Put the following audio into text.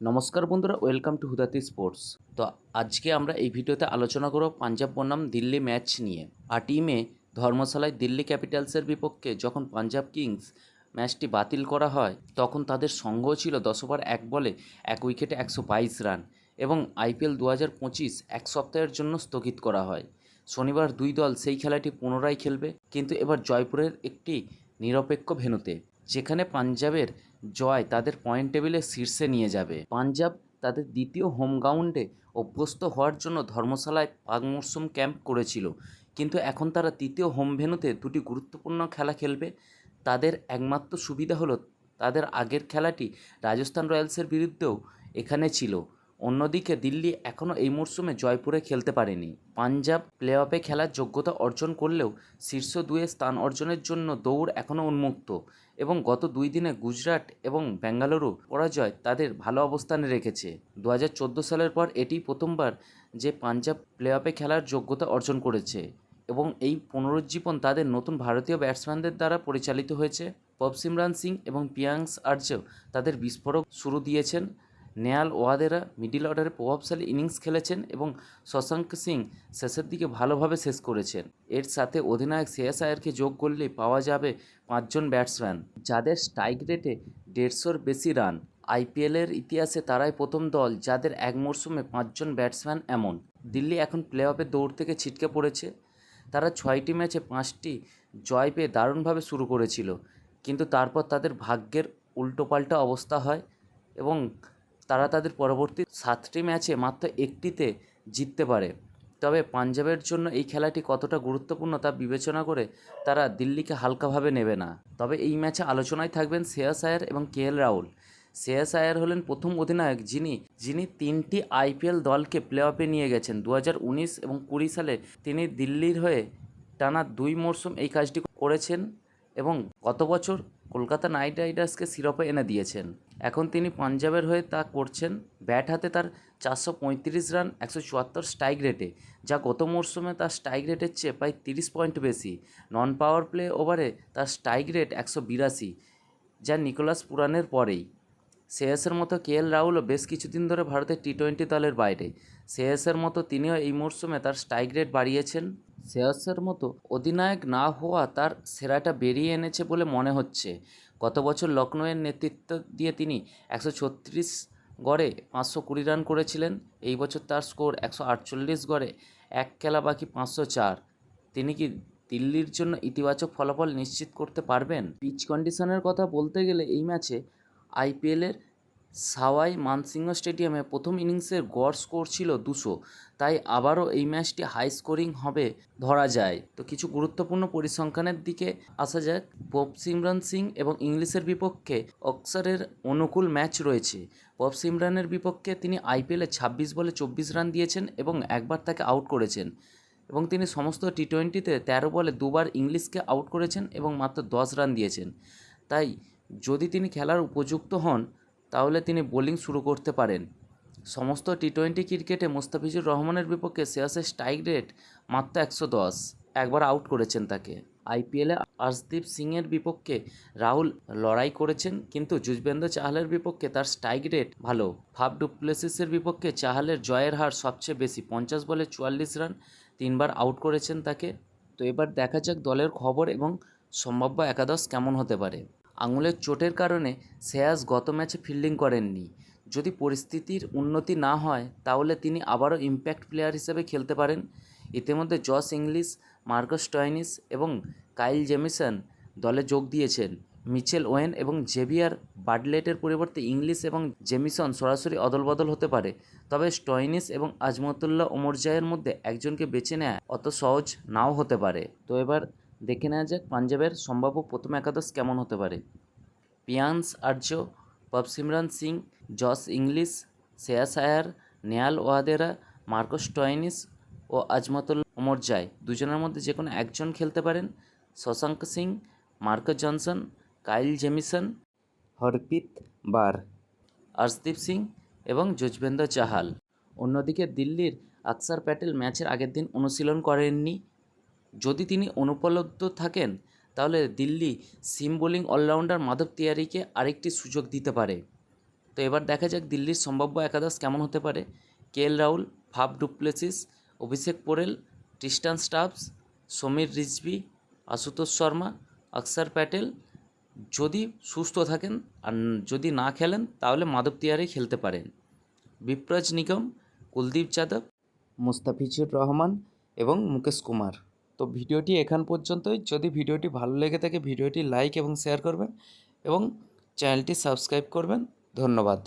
নমস্কার বন্ধুরা welcome to হুদাতি sports তো আজকে আমরা এই ভিডিওতে আলোচনা করব পাঞ্জাব বনাম দিল্লি ম্যাচ নিয়ে। আর টিমে ধর্মশালায় দিল্লি ক্যাপিটালসের বিপক্ষে যখন পাঞ্জাব কিংস ম্যাচটি বাতিল করা হয়, তখন তাদের সংঘ ছিল দশ ওভার, এক বলে, এক উইকেটে একশো বাইশ রান। এবং আইপিএল দু হাজার পঁচিশ এক সপ্তাহের জন্য স্থগিত করা হয়। শনিবার দুই দল সেই খেলাটি পুনরায় খেলবে। কিন্তু এবার জয়পুরের একটি নিরপেক্ষ ভেন্যুতে যেখানে পাঞ্জাবের জয় তাদের পয়েন্ট টেবিলে শীর্ষে নিয়ে যাবে। পাঞ্জাব তাদের দ্বিতীয় হোম গ্রাউন্ডে অভ্যস্ত হওয়ার জন্য ধর্মশালায় পাক মরশুম ক্যাম্প করেছিল। কিন্তু এখন তারা তৃতীয় হোম ভেনুতে দুটি গুরুত্বপূর্ণ খেলা খেলবে। তাদের একমাত্র সুবিধা হলো তাদের আগের খেলাটি রাজস্থান রয়্যালসের বিরুদ্ধেও এখানে ছিল। অন্যদিকে দিল্লি এখনও এই মরশুমে জয়পুরে খেলতে পারেনি। পাঞ্জাব প্লে অফে খেলার যোগ্যতা অর্জন করলেও শীর্ষ দুয়ে স্থান অর্জনের জন্য দৌড় এখনও উন্মুক্ত এবং গত দুই দিনে গুজরাট এবং বেঙ্গালুরু পরাজয় তাদের ভালো অবস্থানে রেখেছে। দু হাজার চোদ্দ সালের পর এটি প্রথমবার যে পাঞ্জাব প্লে অফে খেলার যোগ্যতা অর্জন করেছে এবং এই পুনরুজ্জীবন তাদের নতুন ভারতীয় ব্যাটসম্যানদের দ্বারা পরিচালিত হয়েছে। পব সিমরান সিং এবং পিয়াংস আর্যেও তাদের বিস্ফোরক শুরু দিয়েছেন। নেয়াল ওয়াদেরা মিডিল অর্ডারে প্রভাবশালী ইনিংস খেলেছেন এবং শশাঙ্ক সিং শেষের দিকে ভালোভাবে শেষ করেছেন। এর সাথে অধিনায়ক শ্রেয়াস আয়ারকে যোগ করলে পাওয়া যাবে পাঁচজন ব্যাটসম্যান, যাদের স্ট্রাইক রেটে দেড়শোর বেশি রান। আইপিএলের ইতিহাসে তারাই প্রথম দল যাদের এক মরশুমে পাঁচজন ব্যাটসম্যান এমন। দিল্লি এখন প্লে অফে দৌড় থেকে ছিটকে পড়েছে। তারা ছয়টি ম্যাচে পাঁচটি জয় পেয়ে দারুণভাবে শুরু করেছিল। কিন্তু তারপর তাদের ভাগ্যের উল্টোপাল্টা অবস্থা হয় এবং তারা তাদের পরবর্তী সাতটি ম্যাচে মাত্র একটিতে জিততে পারে। তবে পাঞ্জাবের জন্য এই খেলাটি কতটা গুরুত্বপূর্ণ তা বিবেচনা করে তারা দিল্লিকে হালকাভাবে নেবে না। তবে এই ম্যাচে আলোচনায় থাকবেন শ্রেয়াস আয়ার এবং কে এল রাহুল। শ্রেয়াস আয়ার হলেন প্রথম অধিনায়ক যিনি যিনি তিনটি আইপিএল দলকে প্লে অফে নিয়ে গেছেন। দু এবং কুড়ি সালে তিনি দিল্লির হয়ে টানা দুই মরশুম এই কাজটি করেছেন এবং গত বছর কলকাতা নাইট রাইডার্সকে শিরোপা এনে দিয়েছেন। এখন তিনি পাঞ্জাবের হয়ে তা করছেন। ব্যাট হাতে তার চারশো পঁয়ত্রিশ রান, একশো চুয়াত্তর স্ট্রাইক রেটে, যা গত মরশুমে তার স্ট্রাইক রেটের চেয়ে প্রায় তিরিশ পয়েন্ট বেশি। নন পাওয়ার প্লে ওভারে তার স্ট্রাইক রেট একশো বিরাশি, যা নিকোলাস পুরানের পরেই। শ্রেয়সের মতো কে এল রাহুলও বেশ কিছুদিন ধরে ভারতের টি টোয়েন্টি দলের বাইরে। শ্রেয়সের মতো তিনিও এই মরশুমে তার স্ট্রাইক রেট বাড়িয়েছেন। শ্রেয়সের মতো অধিনায়ক না হওয়া তার সেরাটা বেরিয়ে এনেছে বলে মনে হচ্ছে। গত বছর লখনৌয়ের নেতৃত্ব দিয়ে তিনি একশো ছত্রিশ গড়ে পাঁচশো কুড়ি রান করেছিলেন। এই বছর তার স্কোর একশো আটচল্লিশ গড়ে এক খেলা বাকি পাঁচশো চার। তিনি কি দিল্লির জন্য ইতিবাচক ফলাফল নিশ্চিত করতে পারবেন? পিচ কন্ডিশনের কথা বলতে গেলে এই ম্যাচে আইপিএলের সাওয়াই মানসিংহ স্টেডিয়ামে প্রথম ইনিংসের গড় স্কোর ছিল দুশো, তাই আবারও এই ম্যাচটি হাই স্কোরিং হবে ধরা যায়। তো কিছু গুরুত্বপূর্ণ পরিসংখ্যানের দিকে আসা যাক। পপ সিমরান সিং এবং ইংলিশের বিপক্ষে অক্সারের অনুকূল ম্যাচ রয়েছে। পপ সিমরানের বিপক্ষে তিনি আইপিএলে ছাব্বিশ বলে চব্বিশ রান দিয়েছেন এবং একবার তাকে আউট করেছেন এবং তিনি সমস্ত টি টোয়েন্টিতে তেরো বলে দুবার ইংলিশকে আউট করেছেন এবং মাত্র দশ রান দিয়েছেন। তাই যদি তিনি খেলার উপযুক্ত হন তাহলে তিনি বোলিং শুরু করতে পারেন। সমস্ত টি টোয়েন্টি ক্রিকেটে মুস্তাফিজুর রহমানের বিপক্ষে শ্রেয়াসের স্ট্রাইক রেট মাত্র একশো দশ। একবার আউট করেছেন তাকে। আইপিএলে আর্শদীপ সিংয়ের বিপক্ষে রাহুল লড়াই করেছেন, কিন্তু যুজবেন্দ্র চাহালের বিপক্ষে তার স্ট্রাইক রেট ভালো। ফাফ ডুপ্লেসিসের বিপক্ষে চাহালের জয়ের হার সবচেয়ে বেশি, পঞ্চাশ বলে চুয়াল্লিশ রান, তিনবার আউট করেছেন তাকে। তো এবার দেখা যাক দলের খবর এবং সম্ভাব্য একাদশ কেমন হতে পারে। আঙুলের চোটের কারণে শ্রেয়াস গত ম্যাচে ফিল্ডিং করেননি। যদি পরিস্থিতির উন্নতি না হয়, তাহলে তিনি আবারও ইম্প্যাক্ট প্লেয়ার হিসেবে খেলতে পারেন। ইতিমধ্যে জস ইংলিশ, মার্কাস টয়নিস এবং কাইল জেমিসন দলে যোগ দিয়েছেন। মিচেল ওয়েন এবং জেভিয়ার বাডলেটের পরিবর্তে ইংলিশ এবং জেমিসন সরাসরি অদলবদল হতে পারে। তবে স্টয়নিস এবং আজমতুল্লাহ ওমরজায়ের মধ্যে একজনকে বেছে নেওয়া অত সহজ নাও হতে পারে। তো এবার দেখে নেওয়া যাক পাঞ্জাবের সম্ভাব্য প্রথম একাদশ কেমন হতে পারে। Priyansh Arya Prabhsimran Singh, Josh Inglis Shreyas Iyer Nehal Wadhera, Marcus Stoinis ও আজমতুল ওমরজাই দুজনের মধ্যে যে কোনো একজন খেলতে পারেন। Shashank Singh, Marco Jansen, Kyle Jamieson Harpreet Brar, Arshdeep Singh এবং যুজবেন্দ্র চাহাল অন্যদিকে দিল্লির আকসার প্যাটেল ম্যাচের আগের দিন অনুশীলন করেননি যদি তিনি অনুপলব্ধ থাকেন, তাহলে Delhi seam bowling allrounder Madhav তিয়ারিকে আরেকটি সুযোগ দিতে পারে। তো এবার দেখা যাক দিল্লির সম্ভাব্য একাদশ কেমন হতে পারে। K L Rahul Faf du Plessis, Abhishek Porel Tristan Stubbs, Sameer Rizvi, Ashutosh Sharma Axar Patel. যদি সুস্থ থাকেন আর যদি না খেলেন, তাহলে মাধব তিওয়ারি খেলতে পারেন। বিপ্রজ নিগম, কুলদীপ যাদব, মুস্তাফিজুর রহমান এবং মুকেশ কুমার। তো ভিডিওটি এখান পর্যন্তই। যদি ভিডিওটি ভালো লেগে থাকে, ভিডিওটি লাইক এবং শেয়ার করবেন এবং চ্যানেলটি সাবস্ক্রাইব করবেন। ধন্যবাদ।